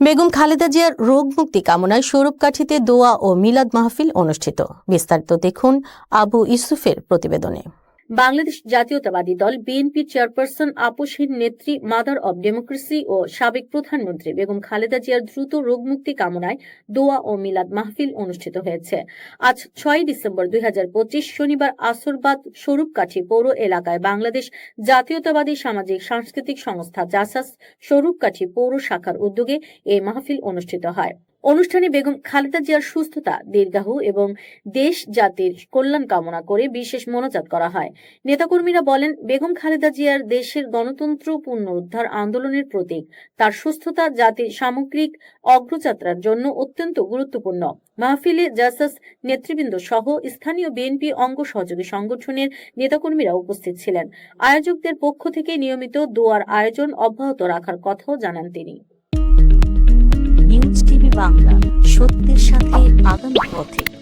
বেগম খালেদা জিয়ার রোগ মুক্তি কামনায় স্বরূপকাঠিতে দোয়া ও মিলাদ মাহফিল অনুষ্ঠিত। বিস্তারিত দেখুন আবু ইসুফের প্রতিবেদনে। বাংলাদেশ জাতীয়তাবাদী দল বিএনপি চেয়ারপারসন আপসহীন নেত্রী মাদার অব ডেমোক্রেসি ও সাবেক প্রধানমন্ত্রী বেগম খালেদা জিয়ার দ্রুত রোগমুক্তি কামনায় দোয়া ও মিলাদ মাহফিল অনুষ্ঠিত হয়েছে। আজ ছয় ডিসেম্বর দুই হাজার পঁচিশ শনিবার আসরবাদ স্বরূপকাঠি পৌর এলাকায় বাংলাদেশ জাতীয়তাবাদী সামাজিক সাংস্কৃতিক সংস্থা জাসাস স্বরূপকাঠি পৌর শাখার উদ্যোগে এই মাহফিল অনুষ্ঠিত হয়। অনুষ্ঠানে বেগম খালেদা জিয়ার সুস্থতা দীর্ঘায়ু এবং দেশ জাতির কল্যাণ কামনা করে বিশেষ মনোজাত করা হয়। নেতাকর্মীরা বলেন, বেগম খালেদা জিয়ার দেশের গণতন্ত্র পুনরুদ্ধার আন্দোলনের প্রতীক। তার সুস্থতা, জাতির সামগ্রিক অগ্রযাত্রার জন্য অত্যন্ত গুরুত্বপূর্ণ। মাহফিলে জাসাস নেতৃবৃন্দ সহ স্থানীয় বিএনপি অঙ্গ সহযোগী সংগঠনের নেতাকর্মীরা উপস্থিত ছিলেন। আয়োজকদের পক্ষ থেকে নিয়মিত দোয়ার আয়োজন অব্যাহত রাখার কথাও জানান তিনি। News TV Bangla. সত্যের সাথে আগামী পথে।